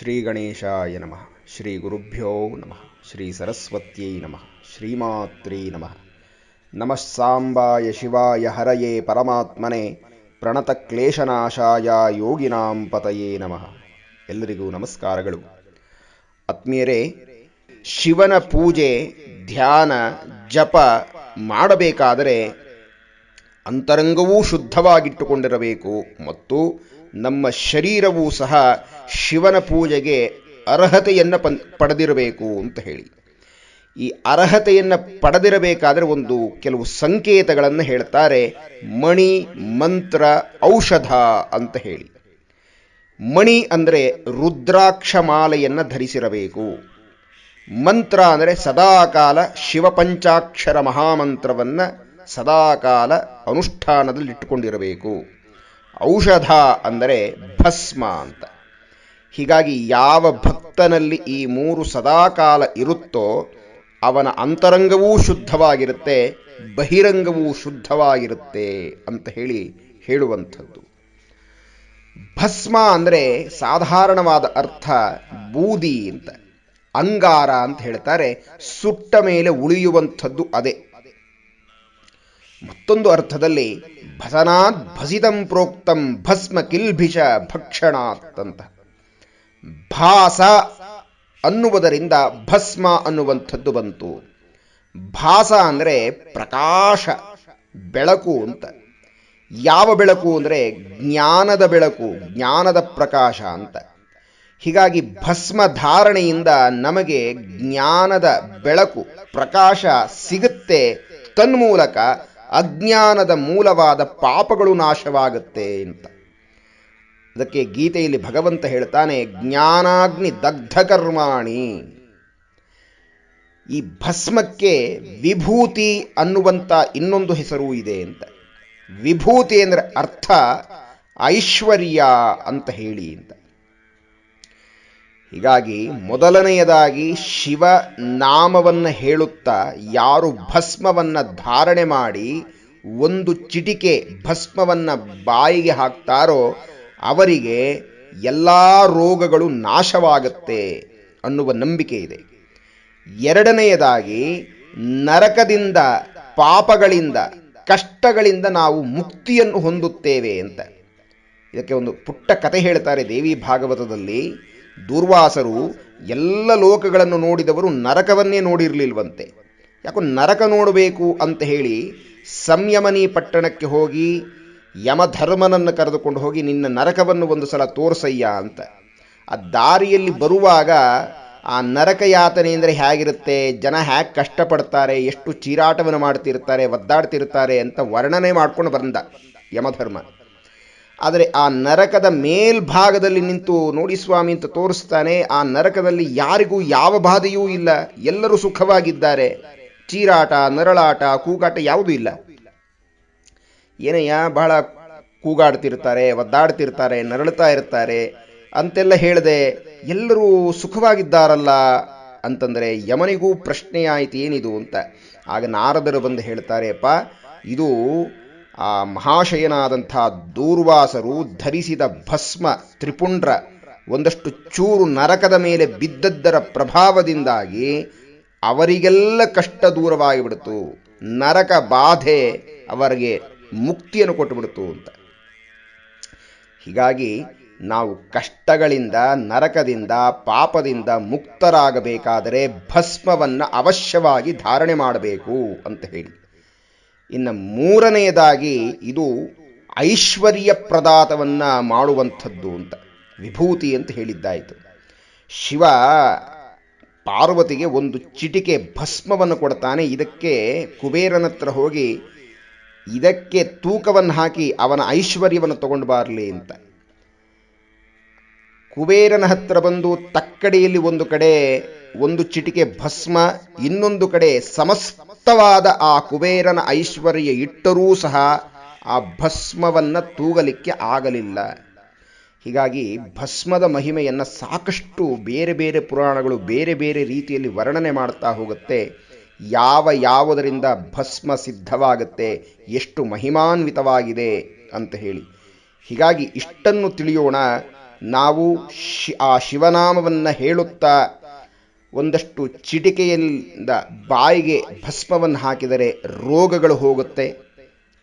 ಶ್ರೀ ಗಣೇಶಾಯ ನಮಃ ಶ್ರೀ ಗುರುಭ್ಯೋ ನಮಃ ಶ್ರೀ ಸರಸ್ವತ್ಯೈ ನಮಃ ಶ್ರೀಮಾತ್ರೇ ನಮಃ ನಮಃ ಸಾಂಬಾಯ ಶಿವಾಯ ಹರಯೇ ಪರಮಾತ್ಮನೇ ಪ್ರಣತ ಕ್ಲೇಶನಾಶಾಯ ಯೋಗಿನಾಂ ಪತಯೇ ನಮಃ ಎಲ್ಲರಿಗೂ ನಮಸ್ಕಾರಗಳು. ಆತ್ಮೀಯರೇ, ಶಿವನ ಪೂಜೆ, ಧ್ಯಾನ, ಜಪ ಮಾಡಬೇಕಾದರೆ ಅಂತರಂಗವೂ ಶುದ್ಧವಾಗಿಟ್ಟುಕೊಂಡಿರಬೇಕು ಮತ್ತು ನಮ್ಮ ಶರೀರವೂ ಸಹ ಶಿವನ ಪೂಜೆಗೆ ಅರ್ಹತೆಯನ್ನು ಪಡೆದಿರಬೇಕು ಅಂತ ಹೇಳಿ. ಈ ಅರ್ಹತೆಯನ್ನು ಪಡೆದಿರಬೇಕಾದರೆ ಒಂದು ಕೆಲವು ಸಂಕೇತಗಳನ್ನು ಹೇಳ್ತಾರೆ. ಮಣಿ, ಮಂತ್ರ, ಔಷಧ ಅಂತ ಹೇಳಿ. ಮಣಿ ಅಂದರೆ ರುದ್ರಾಕ್ಷ ಮಾಲೆಯನ್ನು ಧರಿಸಿರಬೇಕು. ಮಂತ್ರ ಅಂದರೆ ಸದಾಕಾಲ ಶಿವಪಂಚಾಕ್ಷರ ಮಹಾಮಂತ್ರವನ್ನು ಸದಾಕಾಲ ಅನುಷ್ಠಾನದಲ್ಲಿಟ್ಟುಕೊಂಡಿರಬೇಕು. ಔಷಧ ಅಂದರೆ ಭಸ್ಮ ಅಂತ. ಹೀಗಾಗಿ ಯಾವ ಭಕ್ತನಲ್ಲಿ ಈ ಮೂರು ಸದಾಕಾಲ ಇರುತ್ತೋ ಅವನ ಅಂತರಂಗವೂ ಶುದ್ಧವಾಗಿರುತ್ತೆ, ಬಹಿರಂಗವೂ ಶುದ್ಧವಾಗಿರುತ್ತೆ ಅಂತ ಹೇಳಿ ಹೇಳುವಂಥದ್ದು. ಭಸ್ಮ ಅಂದರೆ ಸಾಧಾರಣವಾದ ಅರ್ಥ ಬೂದಿ ಅಂತ, ಅಂಗಾರ ಅಂತ ಹೇಳ್ತಾರೆ, ಸುಟ್ಟ ಮೇಲೆ ಉಳಿಯುವಂಥದ್ದು ಅದೇ. ಮತ್ತೊಂದು ಅರ್ಥದಲ್ಲಿ ಭಸನಾತ್ ಭಸಿತಂ ಪ್ರೋಕ್ತಂ ಭಸ್ಮ ಕಿಲ್ಭಿಷ ಭಕ್ಷಣಾತ್ ಅಂತ. ಭಾಸ ಅನ್ನುವುದರಿಂದ ಭಸ್ಮ ಅನ್ನುವಂಥದ್ದು ಬಂತು. ಭಾಸ ಅಂದರೆ ಪ್ರಕಾಶ, ಬೆಳಕು ಅಂತ. ಯಾವ ಬೆಳಕು ಅಂದರೆ ಜ್ಞಾನದ ಬೆಳಕು, ಜ್ಞಾನದ ಪ್ರಕಾಶ ಅಂತ. ಹೀಗಾಗಿ ಭಸ್ಮ ಧಾರಣೆಯಿಂದ ನಮಗೆ ಜ್ಞಾನದ ಬೆಳಕು, ಪ್ರಕಾಶ ಸಿಗುತ್ತೆ. ತನ್ಮೂಲಕ ಅಜ್ಞಾನದ ಮೂಲವಾದ ಪಾಪಗಳು ನಾಶವಾಗುತ್ತೆ ಅಂತ. ಅದಕ್ಕೆ ಗೀತೆಯಲ್ಲಿ ಭಗವಂತ ಹೇಳ್ತಾನೆ, ಜ್ಞಾನಾಗ್ನಿ ದಗ್ಧ ಕರ್ಮಾಣಿ ಈ ಭಸ್ಮಕ್ಕೆ ವಿಭೂತಿ ಅನ್ನುವಂಥ ಇನ್ನೊಂದು ಹೆಸರು ಇದೆ ಅಂತ. ವಿಭೂತಿ ಅಂದರೆ ಅರ್ಥ ಐಶ್ವರ್ಯ ಅಂತ ಹೇಳಿ ಅಂತ. ಹೀಗಾಗಿ ಮೊದಲನೆಯದಾಗಿ ಶಿವ ನಾಮವನ್ನು ಹೇಳುತ್ತಾ ಯಾರು ಭಸ್ಮವನ್ನು ಧಾರಣೆ ಮಾಡಿ ಒಂದು ಚಿಟಿಕೆ ಭಸ್ಮವನ್ನು ಬಾಯಿಗೆ ಹಾಕ್ತಾರೋ ಅವರಿಗೆ ಎಲ್ಲ ರೋಗಗಳು ನಾಶವಾಗುತ್ತೆ ಅನ್ನುವ ನಂಬಿಕೆ ಇದೆ. ಎರಡನೆಯದಾಗಿ ನರಕದಿಂದ, ಪಾಪಗಳಿಂದ, ಕಷ್ಟಗಳಿಂದ ನಾವು ಮುಕ್ತಿಯನ್ನು ಹೊಂದುತ್ತೇವೆ ಅಂತ. ಇದಕ್ಕೆ ಒಂದು ಪುಟ್ಟ ಕತೆ ಹೇಳ್ತಾರೆ ದೇವಿ ಭಾಗವತದಲ್ಲಿ. ದುರ್ವಾಸರು ಎಲ್ಲ ಲೋಕಗಳನ್ನು ನೋಡಿದವರು ನರಕವನ್ನೇ ನೋಡಿರಲಿಲ್ವಂತೆ. ಯಾಕೋ ನರಕ ನೋಡಬೇಕು ಅಂತ ಹೇಳಿ ಸಂಯಮನಿ ಪಟ್ಟಣಕ್ಕೆ ಹೋಗಿ ಯಮಧರ್ಮನನ್ನು ಕರೆದುಕೊಂಡು ಹೋಗಿ ನಿನ್ನ ನರಕವನ್ನು ಒಂದು ಸಲ ತೋರಿಸಯ್ಯ ಅಂತ. ಆ ದಾರಿಯಲ್ಲಿ ಬರುವಾಗ ಆ ನರಕ ಯಾತನೆ ಅಂದರೆ ಹೇಗಿರುತ್ತೆ? ಜನ ಹೇಗೆ ಕಷ್ಟಪಡ್ತಾರೆ, ಎಷ್ಟು ಚೀರಾಟವನ್ನು ಮಾಡ್ತಿರ್ತಾರೆ, ಒದ್ದಾಡ್ತಿರ್ತಾರೆ ಅಂತ ವರ್ಣನೆ ಮಾಡ್ಕೊಂಡು ಬಂದ ಯಮಧರ್ಮ. ಆದರೆ ಆ ನರಕದ ಮೇಲ್ಭಾಗದಲ್ಲಿ ನಿಂತು ನೋಡಿ ಸ್ವಾಮಿ ಅಂತ ತೋರಿಸ್ತಾನೆ, ಆ ನರಕದಲ್ಲಿ ಯಾರಿಗೂ ಯಾವ ಬಾಧೆಯೂ ಇಲ್ಲ, ಎಲ್ಲರೂ ಸುಖವಾಗಿದ್ದಾರೆ. ಚೀರಾಟ, ನರಳಾಟ, ಕೂಗಾಟ ಯಾವುದೂ ಇಲ್ಲ. ಏನಯ್ಯ ಬಹಳ ಕೂಗಾಡ್ತಿರ್ತಾರೆ, ಒದ್ದಾಡ್ತಿರ್ತಾರೆ ನರಳುತ್ತಾ ಇರ್ತಾರೆ. ಅಂತೆಲ್ಲ ಹೇಳಿದೆ, ಎಲ್ಲರೂ ಸುಖವಾಗಿದ್ದಾರಲ್ಲ ಅಂತಂದರೆ ಯಮನಿಗೂ ಪ್ರಶ್ನೆ ಆಯಿತು ಏನಿದು ಅಂತ. ಆಗ ನಾರದರು ಬಂದು ಹೇಳ್ತಾರೆ, ಅಪ್ಪ, ಇದು ಆ ಮಹಾಶಯನಾದಂಥ ದೂರ್ವಾಸರು ಧರಿಸಿದ ಭಸ್ಮ ತ್ರಿಪುಂಡ್ರ ಒಂದಷ್ಟು ಚೂರು ನರಕದ ಮೇಲೆ ಬಿದ್ದದ್ದರ ಪ್ರಭಾವದಿಂದಾಗಿ ಅವರಿಗೆಲ್ಲ ಕಷ್ಟ ದೂರವಾಗಿಬಿಡ್ತು. ನರಕ ಬಾಧೆ ಅವರಿಗೆ ಮುಕ್ತಿಯನ್ನು ಕೊಟ್ಟುಬಿಡ್ತು ಅಂತ. ಹೀಗಾಗಿ ನಾವು ಕಷ್ಟಗಳಿಂದ, ನರಕದಿಂದ, ಪಾಪದಿಂದ ಮುಕ್ತರಾಗಬೇಕಾದರೆ ಭಸ್ಮವನ್ನು ಅವಶ್ಯವಾಗಿ ಧಾರಣೆ ಮಾಡಬೇಕು ಅಂತ ಹೇಳಿ. ಇನ್ನು ಮೂರನೆಯದಾಗಿ ಇದು ಐಶ್ವರ್ಯ ಪ್ರದಾತವನ್ನು ಮಾಡುವಂಥದ್ದು ಅಂತ, ವಿಭೂತಿ ಅಂತ ಹೇಳಿದ್ದಾಯಿತು. ಶಿವ ಪಾರ್ವತಿಗೆ ಒಂದು ಚಿಟಿಕೆ ಭಸ್ಮವನ್ನು ಕೊಡ್ತಾನೆ, ಇದಕ್ಕೆ ಕುಬೇರನತ್ರ ಹೋಗಿ ಇದಕ್ಕೆ ತೂಕವನ್ನು ಹಾಕಿ ಅವನ ಐಶ್ವರ್ಯವನ್ನು ತಗೊಂಡು ಬಾರಲಿ ಅಂತ. ಕುಬೇರನ ಹತ್ರ ಬಂದು ತಕ್ಕಡಿಯಲ್ಲಿ ಒಂದು ಕಡೆ ಒಂದು ಚಿಟಿಕೆ ಭಸ್ಮ, ಇನ್ನೊಂದು ಕಡೆ ಸಮಸ್ತವಾದ ಆ ಕುಬೇರನ ಐಶ್ವರ್ಯ ಇಟ್ಟರೂ ಸಹ ಆ ಭಸ್ಮವನ್ನು ತೂಗಲಿಕ್ಕೆ ಆಗಲಿಲ್ಲ. ಹೀಗಾಗಿ ಭಸ್ಮದ ಮಹಿಮೆಯನ್ನು ಸಾಕಷ್ಟು ಬೇರೆ ಬೇರೆ ಪುರಾಣಗಳು ಬೇರೆ ಬೇರೆ ರೀತಿಯಲ್ಲಿ ವರ್ಣನೆ ಮಾಡ್ತಾ ಹೋಗುತ್ತೆ. ಯಾವ ಯಾವುದರಿಂದ ಭಸ್ಮ ಸಿದ್ಧವಾಗುತ್ತೆ, ಎಷ್ಟು ಮಹಿಮಾನ್ವಿತವಾಗಿದೆ ಅಂತ ಹೇಳಿ. ಹೀಗಾಗಿ ಇಷ್ಟನ್ನು ತಿಳಿಯೋಣ. ನಾವು ಶಿ ಆ ಶಿವನಾಮವನ್ನು ಹೇಳುತ್ತಾ ಒಂದಷ್ಟು ಚಿಟಿಕೆಯಿಂದ ಬಾಯಿಗೆ ಭಸ್ಮವನ್ನು ಹಾಕಿದರೆ ರೋಗಗಳು ಹೋಗುತ್ತೆ.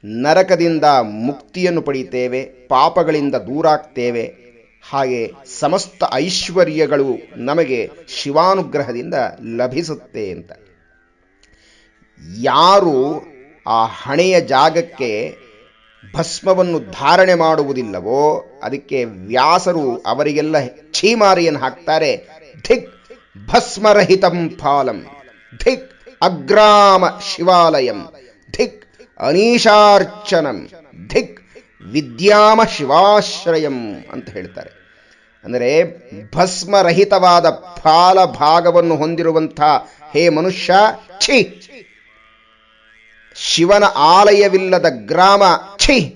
ನರಕದಿಂದ ಮುಕ್ತಿಯನ್ನು ಪಡೆಯುತ್ತೇವೆ, ಪಾಪಗಳಿಂದ ದೂರಾಗ್ತೇವೆ. ಹಾಗೆ ಸಮಸ್ತ ಐಶ್ವರ್ಯಗಳು ನಮಗೆ ಶಿವಾನುಗ್ರಹದಿಂದ ಲಭಿಸುತ್ತೆ ಅಂತ. ಯಾರು ಆ ಹಣೆಯ ಜಾಗಕ್ಕೆ ಭಸ್ಮವನ್ನು ಧಾರಣೆ ಮಾಡುವುದಿಲ್ಲವೋ, ಅದಕ್ಕೆ ವ್ಯಾಸರು ಅವರಿಗೆಲ್ಲ ಛೀಮಾರಿಯನ್ನು ಹಾಕ್ತಾರೆ. ಧಿಕ್ ಭಸ್ಮರಹಿತಂ ಫಾಲಂ, ಧಿಕ್ ಅಗ್ರಾಮ ಶಿವಾಲಯಂ, ಧಿಕ್ ಅನೀಶಾರ್ಚನಂ, ಧಿಕ್ ವಿದ್ಯಾಮ ಶಿವಾಶ್ರಯಂ ಅಂತ ಹೇಳ್ತಾರೆ. ಅಂದರೆ ಭಸ್ಮರಹಿತವಾದ ಫಾಲ ಭಾಗವನ್ನು ಹೊಂದಿರುವಂಥ ಹೇ ಮನುಷ್ಯ, ಛಿ ಶಿವನ ಆಲಯವಿಲ್ಲದ ಗ್ರಾಮ, ಛಿ.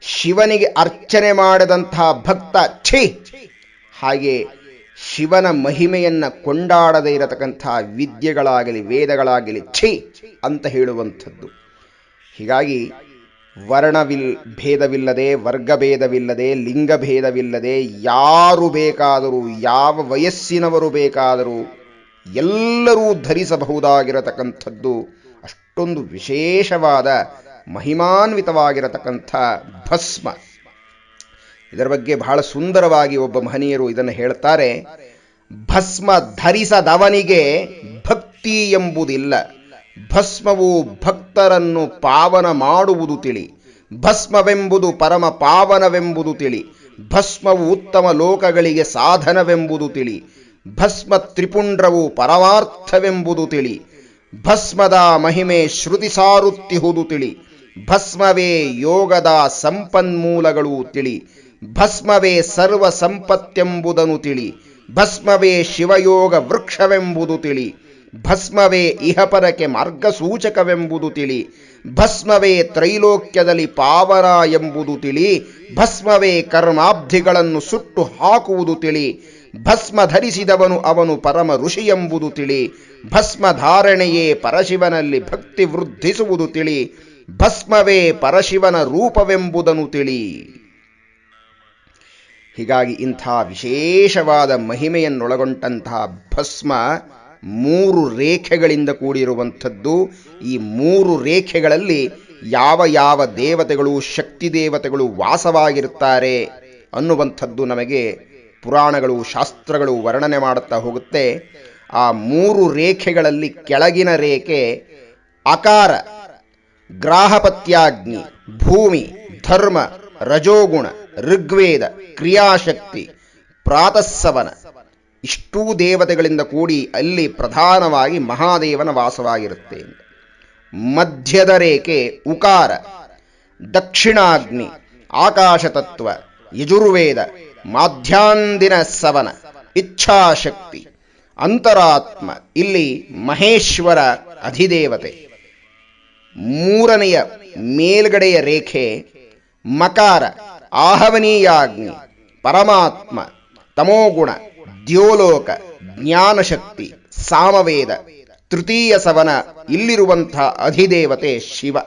ಶಿವನಿಗೆ ಅರ್ಚನೆ ಮಾಡದಂತಹ ಭಕ್ತ, ಛಿ. ಹಾಗೆ ಶಿವನ ಮಹಿಮೆಯನ್ನ ಕೊಂಡಾಡದೇ ಇರತಕ್ಕಂಥ ವಿದ್ಯೆಗಳಾಗಲಿ, ವೇದಗಳಾಗಲಿ, ಛಿ ಅಂತ ಹೇಳುವಂಥದ್ದು. ಹೀಗಾಗಿ ವರ್ಣವಿಲ್, ಭೇದವಿಲ್ಲದೆ, ವರ್ಗಭೇದವಿಲ್ಲದೆ, ಲಿಂಗಭೇದವಿಲ್ಲದೆ ಯಾರು ಬೇಕಾದರೂ, ಯಾವ ವಯಸ್ಸಿನವರು ಬೇಕಾದರೂ ಎಲ್ಲರೂ ಧರಿಸಬಹುದಾಗಿರತಕ್ಕಂಥದ್ದು ಅಷ್ಟೊಂದು ವಿಶೇಷವಾದ ಮಹಿಮಾನ್ವಿತವಾಗಿರತಕ್ಕಂಥ ಭಸ್ಮ. ಇದರ ಬಗ್ಗೆ ಬಹಳ ಸುಂದರವಾಗಿ ಒಬ್ಬ ಮಹನೀಯರು ಇದನ್ನು ಹೇಳ್ತಾರೆ. ಭಸ್ಮ ಧರಿಸದವನಿಗೆ ಭಕ್ತಿ ಎಂಬುದಿಲ್ಲ. ಭಸ್ಮವು ಭಕ್ತರನ್ನು ಪಾವನ ಮಾಡುವುದು ತಿಳಿ. ಭಸ್ಮವೆಂಬುದು ಪರಮ ಪಾವನವೆಂಬುದು ತಿಳಿ. ಭಸ್ಮವು ಉತ್ತಮ ಲೋಕಗಳಿಗೆ ಸಾಧನವೆಂಬುದು ತಿಳಿ. ಭಸ್ಮ ತ್ರಿಪುಂಡ್ರವು ಪರಮಾರ್ಥವೆಂಬುದು ತಿಳಿ. ಭಸ್ಮದ ಮಹಿಮೆ ಶ್ರುತಿ ಸಾರುತ್ತಿಹುದು ತಿಳಿ. ಭಸ್ಮವೇ ಯೋಗದ ಸಂಪನ್ಮೂಲಗಳು ತಿಳಿ. ಭಸ್ಮವೇ ಸರ್ವ ಸಂಪತ್ತೆಂಬುದನ್ನು ತಿಳಿ. ಭಸ್ಮವೇ ಶಿವಯೋಗ ವೃಕ್ಷವೆಂಬುದು ತಿಳಿ. ಭಸ್ಮವೇ ಇಹಪರಕ್ಕೆ ಮಾರ್ಗಸೂಚಕವೆಂಬುದು ತಿಳಿ. ಭಸ್ಮವೇ ತ್ರೈಲೋಕ್ಯದಲ್ಲಿ ಪಾವರ ಎಂಬುದು ತಿಳಿ. ಭಸ್ಮವೇ ಕರ್ಮಾಬ್ಧಿಗಳನ್ನು ಸುಟ್ಟು ಹಾಕುವುದು ತಿಳಿ. ಭಸ್ಮ ಧರಿಸಿದವನು ಅವನು ಪರಮ ಋಷಿ ಎಂಬುದು ತಿಳಿ. ಭಸ್ಮ ಧಾರಣೆಯೇ ಪರಶಿವನಲ್ಲಿ ಭಕ್ತಿ ವೃದ್ಧಿಸುವುದು ತಿಳಿ, ಭಸ್ಮವೇ ಪರಶಿವನ ರೂಪವೆಂಬುದನ್ನು ತಿಳಿ. ಹೀಗಾಗಿ ಇಂಥ ವಿಶೇಷವಾದ ಮಹಿಮೆಯನ್ನೊಳಗೊಂಡಂತಹ ಭಸ್ಮ ಮೂರು ರೇಖೆಗಳಿಂದ ಕೂಡಿರುವಂಥದ್ದು. ಈ ಮೂರು ರೇಖೆಗಳಲ್ಲಿ ಯಾವ ಯಾವ ದೇವತೆಗಳು, ಶಕ್ತಿ ದೇವತೆಗಳು ವಾಸವಾಗಿರುತ್ತಾರೆ ಅನ್ನುವಂಥದ್ದು ನಮಗೆ ಪುರಾಣಗಳು, ಶಾಸ್ತ್ರಗಳು ವರ್ಣನೆ ಮಾಡುತ್ತಾ ಹೋಗುತ್ತೆ. ಆ ಮೂರು ರೇಖೆಗಳಲ್ಲಿ ಕೆಳಗಿನ ರೇಖೆ ಅಕಾರ ಗ್ರಾಹಪತ್ಯಾಗ್ನಿ ಭೂಮಿ, ಧರ್ಮ, ರಜೋಗುಣ, ಋಗ್ವೇದ, ಕ್ರಿಯಾಶಕ್ತಿ ಪ್ರಾತಸ್ಸವನ ಇಷ್ಟೂ ದೇವತೆಗಳಿಂದ ಕೂಡಿ ಅಲ್ಲಿ ಪ್ರಧಾನವಾಗಿ ಮಹಾದೇವನ ವಾಸವಾಗಿರುತ್ತೆ. ಮಧ್ಯದ ರೇಖೆ ಉಕಾರ, ದಕ್ಷಿಣಾಗ್ನಿ, ಆಕಾಶತತ್ವ, ಯಜುರ್ವೇದ ಮಾಧ್ಯಾಂದಿನ ಸವನ, ಇಚ್ಛಾಶಕ್ತಿ. ಅಂತರಾತ್ಮ, ಇಲ್ಲಿ ಮಹೇಶ್ವರ ಅಧಿದೇವತೆ. ಮೂರನೆಯ ಮೇಲ್ಗಡೆಯ ರೇಖೆ, ಮಕಾರ, ಆಹವನೀಯಾಗ್ನಿ, ಪರಮಾತ್ಮ, ತಮೋಗುಣ, ದ್ಯೋಲೋಕ, ಜ್ಞಾನಶಕ್ತಿ, ಸಾಮವೇದ, ತೃತೀಯ ಸವನ, ಇಲ್ಲಿರುವಂಥ ಅಧಿದೇವತೆ ಶಿವ.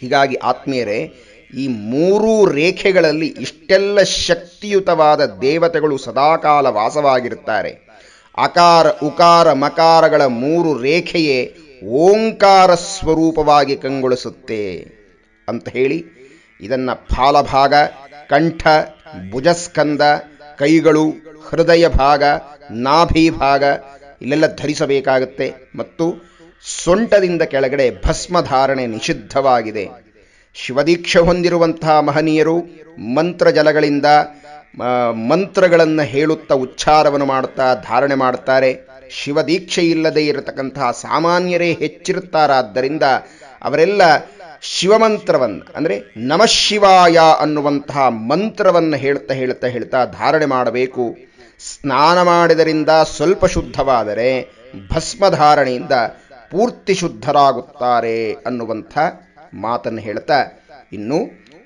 ಹೀಗಾಗಿ ಆತ್ಮೀಯರೇ, ಈ ಮೂರೂ ರೇಖೆಗಳಲ್ಲಿ ಇಷ್ಟೆಲ್ಲ ಶಕ್ತಿಯುತವಾದ ದೇವತೆಗಳು ಸದಾಕಾಲ ವಾಸವಾಗಿರುತ್ತಾರೆ. ಅಕಾರ, ಉಕಾರ, ಮಕಾರಗಳ ಮೂರು ರೇಖೆಯೇ ಓಂಕಾರ ಸ್ವರೂಪವಾಗಿ ಕಂಗೊಳಿಸುತ್ತೆ ಅಂತ ಹೇಳಿ ಇದನ್ನು ಫಾಲಭಾಗ, ಕಂಠ, ಭುಜಸ್ಕಂದ, ಕೈಗಳು, ಹೃದಯ ಭಾಗ, ನಾಭಿ ಭಾಗ, ಇಲ್ಲೆಲ್ಲ ಧರಿಸಬೇಕಾಗುತ್ತೆ ಮತ್ತು ಸೊಂಟದಿಂದ ಕೆಳಗಡೆ ಭಸ್ಮಧಾರಣೆ ನಿಷಿದ್ಧವಾಗಿದೆ. ಶಿವದೀಕ್ಷೆ ಹೊಂದಿರುವಂತಹ ಮಹನೀಯರು ಮಂತ್ರ ಜಲಗಳಿಂದ ಮಂತ್ರಗಳನ್ನು ಹೇಳುತ್ತಾ ಉಚ್ಚಾರವನ್ನು ಮಾಡುತ್ತಾ ಧಾರಣೆ ಮಾಡ್ತಾರೆ. ಶಿವದೀಕ್ಷೆ ಇಲ್ಲದೆ ಇರತಕ್ಕಂತಹ ಸಾಮಾನ್ಯರೇ ಹೆಚ್ಚಿರುತ್ತಾರಾದ್ದರಿಂದ ಅವರೆಲ್ಲ ಶಿವಮಂತ್ರವನ್ನು, ಅಂದರೆ ನಮಶಿವಾಯ ಅನ್ನುವಂತಹ ಮಂತ್ರವನ್ನು ಹೇಳ್ತಾ ಹೇಳ್ತಾ ಹೇಳ್ತಾ ಧಾರಣೆ ಮಾಡಬೇಕು. ಸ್ನಾನ ಮಾಡಿದರಿಂದ ಸ್ವಲ್ಪ ಶುದ್ಧವಾದರೆ ಭಸ್ಮಧಾರಣೆಯಿಂದ ಪೂರ್ತಿ ಶುದ್ಧರಾಗುತ್ತಾರೆ ಅನ್ನುವಂಥ ಮಾತನ್ನು ಹೇಳ್ತಾ, ಇನ್ನು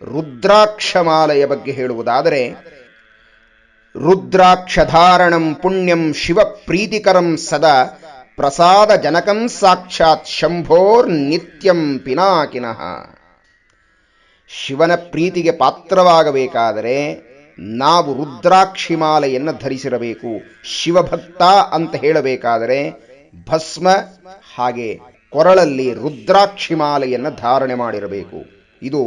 ರುದ್ರಾಕ್ಷಮಾಲೆಯ ಬಗ್ಗೆ ಹೇಳುವುದಾದರೆ ರುದ್ರಾಕ್ಷಧಾರಣಂ ಪುಣ್ಯಂ ಶಿವ ಪ್ರೀತಿಕರಂ ಸದಾ ಪ್ರಸಾದ ಜನಕಂ ಸಾಕ್ಷಾತ್ ಶಂಭೋರ್ ನಿತ್ಯಂ ಪಿನಾಕಿನಃ. ಶಿವನ ಪ್ರೀತಿಗೆ ಪಾತ್ರವಾಗಬೇಕಾದರೆ ನಾವು ರುದ್ರಾಕ್ಷಿಮಾಲೆಯನ್ನು ಧರಿಸಿರಬೇಕು, ಶಿವಭಕ್ತ ಅಂತ ಹೇಳಬೇಕಾದರೆ ಭಸ್ಮ ಹಾಗೆ ಕೊರಳಲ್ಲಿ ರುದ್ರಾಕ್ಷಿಮಾಲೆಯನ್ನು ಧಾರಣೆ ಮಾಡಿರಬೇಕು. ಇದು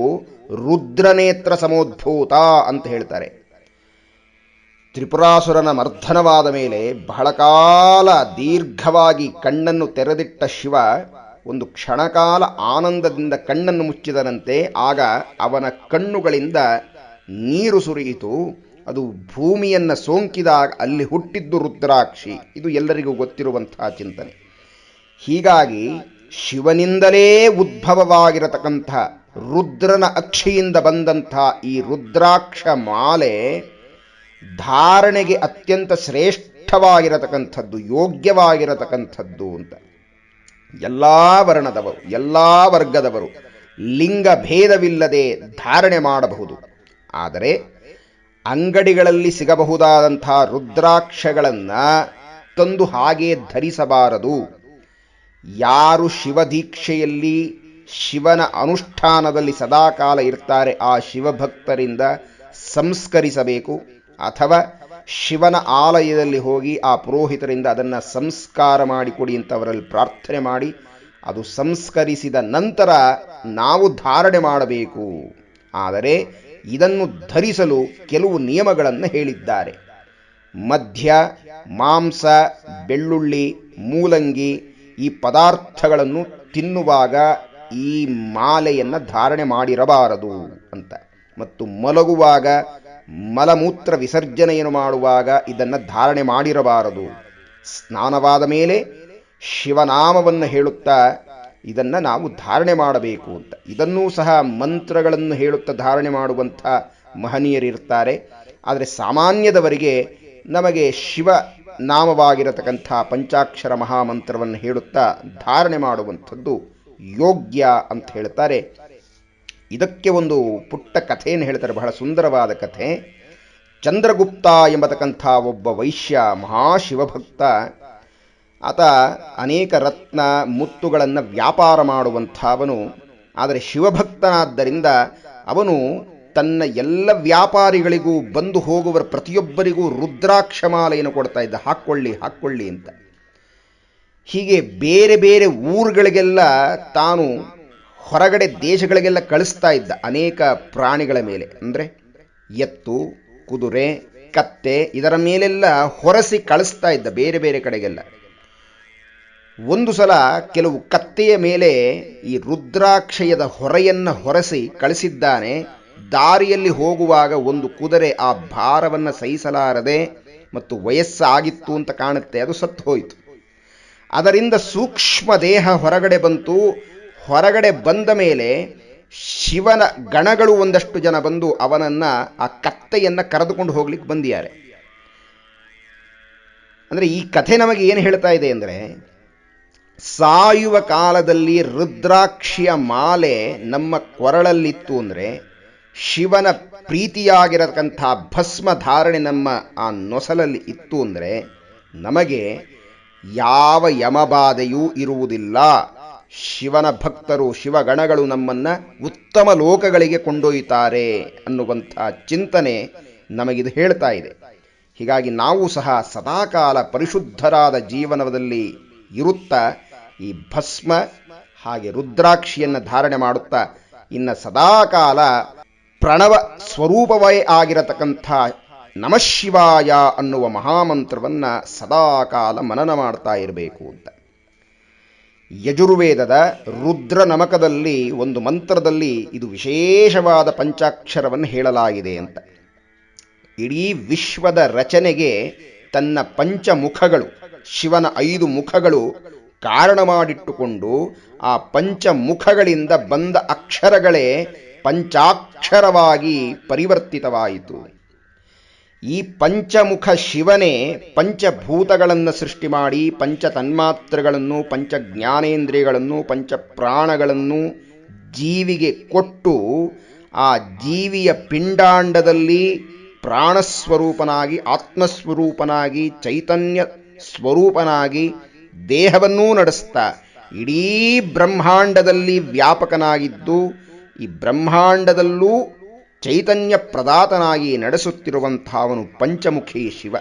ರುದ್ರನೇತ್ರ ಸಮೋದ್ಭೂತ ಅಂತ ಹೇಳ್ತಾರೆ. ತ್ರಿಪುರಾಸುರನ ಮರ್ಧನವಾದ ಮೇಲೆ ಬಹಳ ಕಾಲ ದೀರ್ಘವಾಗಿ ಕಣ್ಣನ್ನು ತೆರೆದಿಟ್ಟ ಶಿವ ಒಂದು ಕ್ಷಣಕಾಲ ಆನಂದದಿಂದ ಕಣ್ಣನ್ನು ಮುಚ್ಚಿದನಂತೆ, ಆಗ ಅವನ ಕಣ್ಣುಗಳಿಂದ ನೀರು ಸುರಿಯಿತು. ಅದು ಭೂಮಿಯನ್ನು ಸೋಂಕಿದಾಗ ಅಲ್ಲಿ ಹುಟ್ಟಿದ್ದು ರುದ್ರಾಕ್ಷಿ. ಇದು ಎಲ್ಲರಿಗೂ ಗೊತ್ತಿರುವಂತಹ ಚಿಂತನೆ. ಹೀಗಾಗಿ ಶಿವನಿಂದಲೇ ಉದ್ಭವವಾಗಿರತಕ್ಕಂಥ ರುದ್ರನ ಅಕ್ಷಿಯಿಂದ ಬಂದಂಥ ಈ ರುದ್ರಾಕ್ಷ ಮಾಲೆ ಧಾರಣೆಗೆ ಅತ್ಯಂತ ಶ್ರೇಷ್ಠವಾಗಿರತಕ್ಕಂಥದ್ದು, ಯೋಗ್ಯವಾಗಿರತಕ್ಕಂಥದ್ದು ಅಂತ. ಎಲ್ಲ ವರ್ಣದವರು, ಎಲ್ಲ ವರ್ಗದವರು ಲಿಂಗ ಭೇದವಿಲ್ಲದೆ ಧಾರಣೆ ಮಾಡಬಹುದು. ಆದರೆ ಅಂಗಡಿಗಳಲ್ಲಿ ಸಿಗಬಹುದಾದಂಥ ರುದ್ರಾಕ್ಷಗಳನ್ನು ತಂದು ಹಾಗೆ ಧರಿಸಬಾರದು. ಯಾರು ಶಿವದೀಕ್ಷೆಯಲ್ಲಿ ಶಿವನ ಅನುಷ್ಠಾನದಲ್ಲಿ ಸದಾಕಾಲ ಇರ್ತಾರೆ ಆ ಶಿವಭಕ್ತರಿಂದ ಸಂಸ್ಕರಿಸಬೇಕು. ಅಥವಾ ಶಿವನ ಆಲಯದಲ್ಲಿ ಹೋಗಿ ಆ ಪುರೋಹಿತರಿಂದ ಅದನ್ನು ಸಂಸ್ಕಾರ ಮಾಡಿಕೊಡಿ ಅಂತ ಅವರಲ್ಲಿ ಪ್ರಾರ್ಥನೆ ಮಾಡಿ, ಅದು ಸಂಸ್ಕರಿಸಿದ ನಂತರ ನಾವು ಧಾರಣೆ ಮಾಡಬೇಕು. ಆದರೆ ಇದನ್ನು ಧರಿಸಲು ಕೆಲವು ನಿಯಮಗಳನ್ನು ಹೇಳಿದ್ದಾರೆ. ಮಧ್ಯ ಮಾಂಸ, ಬೆಳ್ಳುಳ್ಳಿ, ಮೂಲಂಗಿ ಈ ಪದಾರ್ಥಗಳನ್ನು ತಿನ್ನುವಾಗ ಈ ಮಾಲೆಯನ್ನು ಧಾರಣೆ ಮಾಡಿರಬಾರದು ಅಂತ. ಮತ್ತು ಮಲಗುವಾಗ ಮಲಮೂತ್ರ ವಿಸರ್ಜನೆಯನ್ನು ಮಾಡುವಾಗ ಇದನ್ನು ಧಾರಣೆ ಮಾಡಿರಬಾರದು. ಸ್ನಾನವಾದ ಮೇಲೆ ಶಿವನಾಮವನ್ನು ಹೇಳುತ್ತಾ ಇದನ್ನು ನಾವು ಧಾರಣೆ ಮಾಡಬೇಕು ಅಂತ. ಇದನ್ನೂ ಸಹ ಮಂತ್ರಗಳನ್ನು ಹೇಳುತ್ತಾ ಧಾರಣೆ ಮಾಡುವಂಥ ಮಹನೀಯರಿರ್ತಾರೆ ಆದರೆ ಸಾಮಾನ್ಯದವರಿಗೆ ನಮಗೆ ಶಿವ ನಾಮವಾಗಿರತಕ್ಕಂಥ ಪಂಚಾಕ್ಷರ ಮಹಾಮಂತ್ರವನ್ನು ಹೇಳುತ್ತಾ ಧಾರಣೆ ಮಾಡುವಂಥದ್ದು ಯೋಗ್ಯ ಅಂತ ಹೇಳ್ತಾರೆ ಇದಕ್ಕೆ ಒಂದು ಪುಟ್ಟ ಕಥೆಯನ್ನು ಹೇಳ್ತಾರೆ, ಬಹಳ ಸುಂದರವಾದ ಕಥೆ. ಚಂದ್ರಗುಪ್ತ ಎಂಬತಕ್ಕಂಥ ಒಬ್ಬ ವೈಶ್ಯ, ಮಹಾಶಿವಭಕ್ತ. ಆತ ಅನೇಕ ರತ್ನ, ಮುತ್ತುಗಳನ್ನು ವ್ಯಾಪಾರ ಮಾಡುವಂಥವನು. ಆದರೆ ಶಿವಭಕ್ತನಾದ್ದರಿಂದ ಅವನು ತನ್ನ ಎಲ್ಲ ವ್ಯಾಪಾರಿಗಳಿಗೂ, ಬಂದು ಹೋಗುವ ಪ್ರತಿಯೊಬ್ಬರಿಗೂ ರುದ್ರಾಕ್ಷಮಾಲೆಯನ್ನು ಕೊಡ್ತಾ ಇದ್ದ, ಹಾಕ್ಕೊಳ್ಳಿ ಹಾಕ್ಕೊಳ್ಳಿ ಅಂತ. ಹೀಗೆ ಬೇರೆ ಬೇರೆ ಊರುಗಳಿಗೆಲ್ಲ ತಾನು ಹೊರಗಡೆ ದೇಶಗಳಿಗೆಲ್ಲ ಕಳಿಸ್ತಾ ಇದ್ದ ಅನೇಕ ಪ್ರಾಣಿಗಳ ಮೇಲೆ, ಅಂದರೆ ಎತ್ತು, ಕುದುರೆ, ಕತ್ತೆ, ಇದರ ಮೇಲೆಲ್ಲ ಹೊರಸಿ ಕಳಿಸ್ತಾ ಇದ್ದ ಬೇರೆ ಬೇರೆ ಕಡೆಗೆಲ್ಲ. ಒಂದು ಸಲ ಕೆಲವು ಕತ್ತೆಯ ಮೇಲೆ ಈ ರುದ್ರಾಕ್ಷಯದ ಹೊರೆಯನ್ನು ಹೊರಸಿ ಕಳಿಸಿದ್ದಾನೆ. ದಾರಿಯಲ್ಲಿ ಹೋಗುವಾಗ ಒಂದು ಕುದುರೆ ಆ ಭಾರವನ್ನು ಸಹಿಸಲಾರದೆ ಮತ್ತು ವಯಸ್ಸಾಗಿತ್ತು ಅಂತ ಕಾಣುತ್ತೆ, ಅದು ಸತ್ತು ಹೋಯಿತು. ಅದರಿಂದ ಸೂಕ್ಷ್ಮ ದೇಹ ಹೊರಗಡೆ ಬಂತು. ಹೊರಗಡೆ ಬಂದ ಮೇಲೆ ಶಿವನ ಗಣಗಳು ಒಂದಷ್ಟು ಜನ ಬಂದು ಅವನನ್ನ ಆ ಕತ್ತೆಯನ್ನು ಕರೆದುಕೊಂಡು ಹೋಗ್ಲಿಕ್ಕೆ ಬಂದಿದ್ದಾರೆ. ಅಂದ್ರೆ ಈ ಕಥೆ ನಮಗೆ ಏನು ಹೇಳ್ತಾ ಇದೆ ಅಂದರೆ, ಸಾಯುವ ಕಾಲದಲ್ಲಿ ರುದ್ರಾಕ್ಷಿಯ ಮಾಲೆ ನಮ್ಮ ಕೊರಳಲ್ಲಿತ್ತು ಅಂದರೆ, ಶಿವನ ಪ್ರೀತಿಯಾಗಿರತಕ್ಕಂಥ ಭಸ್ಮ ಧಾರಣೆ ನಮ್ಮ ಆ ನೊಸಲಲ್ಲಿ ಇತ್ತು ಅಂದರೆ, ನಮಗೆ ಯಾವ ಯಮಬಾಧೆಯೂ ಇರುವುದಿಲ್ಲ. ಶಿವನ ಭಕ್ತರು, ಶಿವಗಣಗಳು ನಮ್ಮನ್ನ ಉತ್ತಮ ಲೋಕಗಳಿಗೆ ಕೊಂಡೊಯ್ಯುತ್ತಾರೆ ಅನ್ನುವಂಥ ಚಿಂತನೆ ನಮಗಿದು ಹೇಳ್ತಾ ಇದೆ. ಹೀಗಾಗಿ ನಾವು ಸಹ ಸದಾಕಾಲ ಪರಿಶುದ್ಧರಾದ ಜೀವನದಲ್ಲಿ ಇರುತ್ತಾ ಈ ಭಸ್ಮ ಹಾಗೆ ರುದ್ರಾಕ್ಷಿಯನ್ನು ಧಾರಣೆ ಮಾಡುತ್ತಾ ಇನ್ನು ಸದಾಕಾಲ ಪ್ರಣವ ಸ್ವರೂಪವೇ ಆಗಿರತಕ್ಕಂಥ ನಮಃಶಿವಾಯ ಅನ್ನುವ ಮಹಾಮಂತ್ರವನ್ನು ಸದಾಕಾಲ ಮನನ ಮಾಡ್ತಾ ಇರಬೇಕು ಅಂತ. ಯಜುರ್ವೇದದ ರುದ್ರ ನಮಕದಲ್ಲಿ ಒಂದು ಮಂತ್ರದಲ್ಲಿ ಇದು ವಿಶೇಷವಾದ ಪಂಚಾಕ್ಷರವನ್ನು ಹೇಳಲಾಗಿದೆ ಅಂತ. ಇಡೀ ವಿಶ್ವದ ರಚನೆಗೆ ತನ್ನ ಪಂಚಮುಖಗಳು, ಶಿವನ ಐದು ಮುಖಗಳು ಕಾರಣ ಮಾಡಿಟ್ಟುಕೊಂಡು ಆ ಪಂಚಮುಖಗಳಿಂದ ಬಂದ ಅಕ್ಷರಗಳೇ ಪಂಚಾಕ್ಷರವಾಗಿ ಪರಿವರ್ತಿತವಾಯಿತು. ಈ ಪಂಚಮುಖ ಶಿವನೇ ಪಂಚಭೂತಗಳನ್ನು ಸೃಷ್ಟಿ ಮಾಡಿ ಪಂಚ ತನ್ಮಾತ್ರೆಗಳನ್ನು ಪಂಚ ಜ್ಞಾನೇಂದ್ರಿಯಗಳನ್ನು ಪಂಚ ಪ್ರಾಣಗಳನ್ನು ಜೀವಿಗೆ ಕೊಟ್ಟು, ಆ ಜೀವಿಯ ಪಿಂಡಾಂಡದಲ್ಲಿ ಪ್ರಾಣಸ್ವರೂಪನಾಗಿ, ಆತ್ಮಸ್ವರೂಪನಾಗಿ, ಚೈತನ್ಯ ಸ್ವರೂಪನಾಗಿ ದೇಹವನ್ನೂ ನಡೆಸ್ತಾ, ಇಡೀ ಬ್ರಹ್ಮಾಂಡದಲ್ಲಿ ವ್ಯಾಪಕನಾಗಿದ್ದು, ಈ ಬ್ರಹ್ಮಾಂಡದಲ್ಲೂ ಚೈತನ್ಯ ಪ್ರದಾತನಾಗಿ ನಡೆಸುತ್ತಿರುವಂಥವನು ಪಂಚಮುಖಿ ಶಿವ.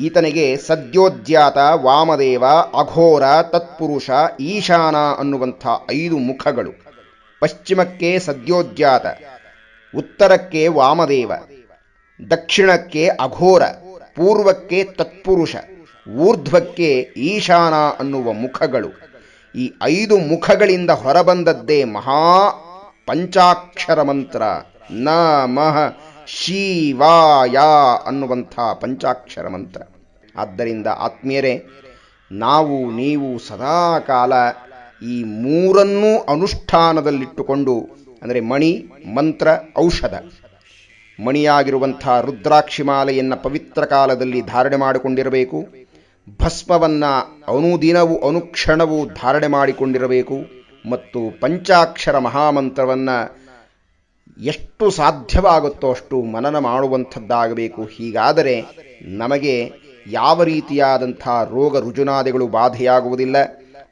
ಈತನಿಗೆ ಸದ್ಯೋದ್ಯಾತ, ವಾಮದೇವ, ಅಘೋರ, ತತ್ಪುರುಷ, ಈಶಾನ ಅನ್ನುವಂಥ ಐದು ಮುಖಗಳು. ಪಶ್ಚಿಮಕ್ಕೆ ಸದ್ಯೋದ್ಯಾತ, ಉತ್ತರಕ್ಕೆ ವಾಮದೇವ, ದಕ್ಷಿಣಕ್ಕೆ ಅಘೋರ, ಪೂರ್ವಕ್ಕೆ ತತ್ಪುರುಷ, ಊರ್ಧ್ವಕ್ಕೆ ಈಶಾನ ಅನ್ನುವ ಮುಖಗಳು. ಈ ಐದು ಮುಖಗಳಿಂದ ಹೊರಬಂದದ್ದೇ ಮಹಾ ಪಂಚಾಕ್ಷರ ಮಂತ್ರ ನಮಃ ಶಿವಾಯ ಅನ್ನುವಂಥ ಪಂಚಾಕ್ಷರ ಮಂತ್ರ ಆದ್ದರಿಂದ ಆತ್ಮೀಯರೇ, ನಾವು ನೀವು ಸದಾಕಾಲ ಈ ಮೂರನ್ನೂ ಅನುಷ್ಠಾನದಲ್ಲಿಟ್ಟುಕೊಂಡು, ಅಂದರೆ ಮಣಿ, ಮಂತ್ರ, ಔಷಧ, ಮಣಿಯಾಗಿರುವಂಥ ರುದ್ರಾಕ್ಷಿ ಮಾಲೆಯನ್ನು ಪವಿತ್ರ ಕಾಲದಲ್ಲಿ ಧಾರಣೆ ಮಾಡಿಕೊಂಡಿರಬೇಕು, ಭಸ್ಮವನ್ನು ಅನುದಿನವೂ ಅನುಕ್ಷಣವೂ ಧಾರಣೆ ಮಾಡಿಕೊಂಡಿರಬೇಕು ಮತ್ತು ಪಂಚಾಕ್ಷರ ಮಹಾಮಂತ್ರವನ್ನು ಎಷ್ಟು ಸಾಧ್ಯವಾಗುತ್ತೋ ಅಷ್ಟು ಮನನ ಮಾಡುವಂಥದ್ದಾಗಬೇಕು. ಹೀಗಾದರೆ ನಮಗೆ ಯಾವ ರೀತಿಯಾದಂಥ ರೋಗ ರುಜುನಾದಿಗಳು ಬಾಧೆಯಾಗುವುದಿಲ್ಲ.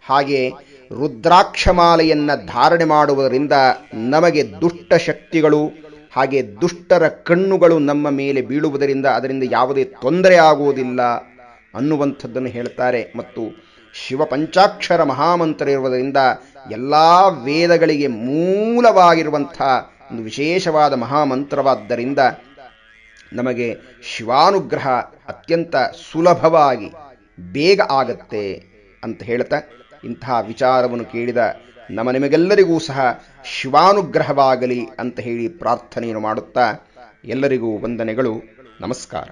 ಹಾಗೆ ರುದ್ರಾಕ್ಷಮಾಲೆಯನ್ನು ಧಾರಣೆ ಮಾಡುವುದರಿಂದ ನಮಗೆ ದುಷ್ಟ ಶಕ್ತಿಗಳು, ಹಾಗೆ ದುಷ್ಟರ ಕಣ್ಣುಗಳು ನಮ್ಮ ಮೇಲೆ ಬೀಳುವುದರಿಂದ ಅದರಿಂದ ಯಾವುದೇ ತೊಂದರೆ ಆಗುವುದಿಲ್ಲ ಅನ್ನುವಂಥದ್ದನ್ನು ಹೇಳ್ತಾರೆ. ಮತ್ತು ಶಿವ ಪಂಚಾಕ್ಷರ ಮಹಾಮಂತ್ರ ಇರುವುದರಿಂದ ಎಲ್ಲ ವೇದಗಳಿಗೆ ಮೂಲವಾಗಿರುವಂಥ ಒಂದು ವಿಶೇಷವಾದ ಮಹಾಮಂತ್ರವಾದ್ದರಿಂದ ನಮಗೆ ಶಿವಾನುಗ್ರಹ ಅತ್ಯಂತ ಸುಲಭವಾಗಿ ಬೇಗ ಆಗತ್ತೆ ಅಂತ ಹೇಳ್ತಾ ಇಂತಹ ವಿಚಾರವನ್ನು ಕೇಳಿದ ನಮ್ಮ ನಿಮಗೆಲ್ಲರಿಗೂ ಸಹ ಶಿವಾನುಗ್ರಹವಾಗಲಿ ಅಂತ ಹೇಳಿ ಪ್ರಾರ್ಥನೆಯನ್ನು ಮಾಡುತ್ತಾ ಎಲ್ಲರಿಗೂ ವಂದನೆಗಳು. ನಮಸ್ಕಾರ.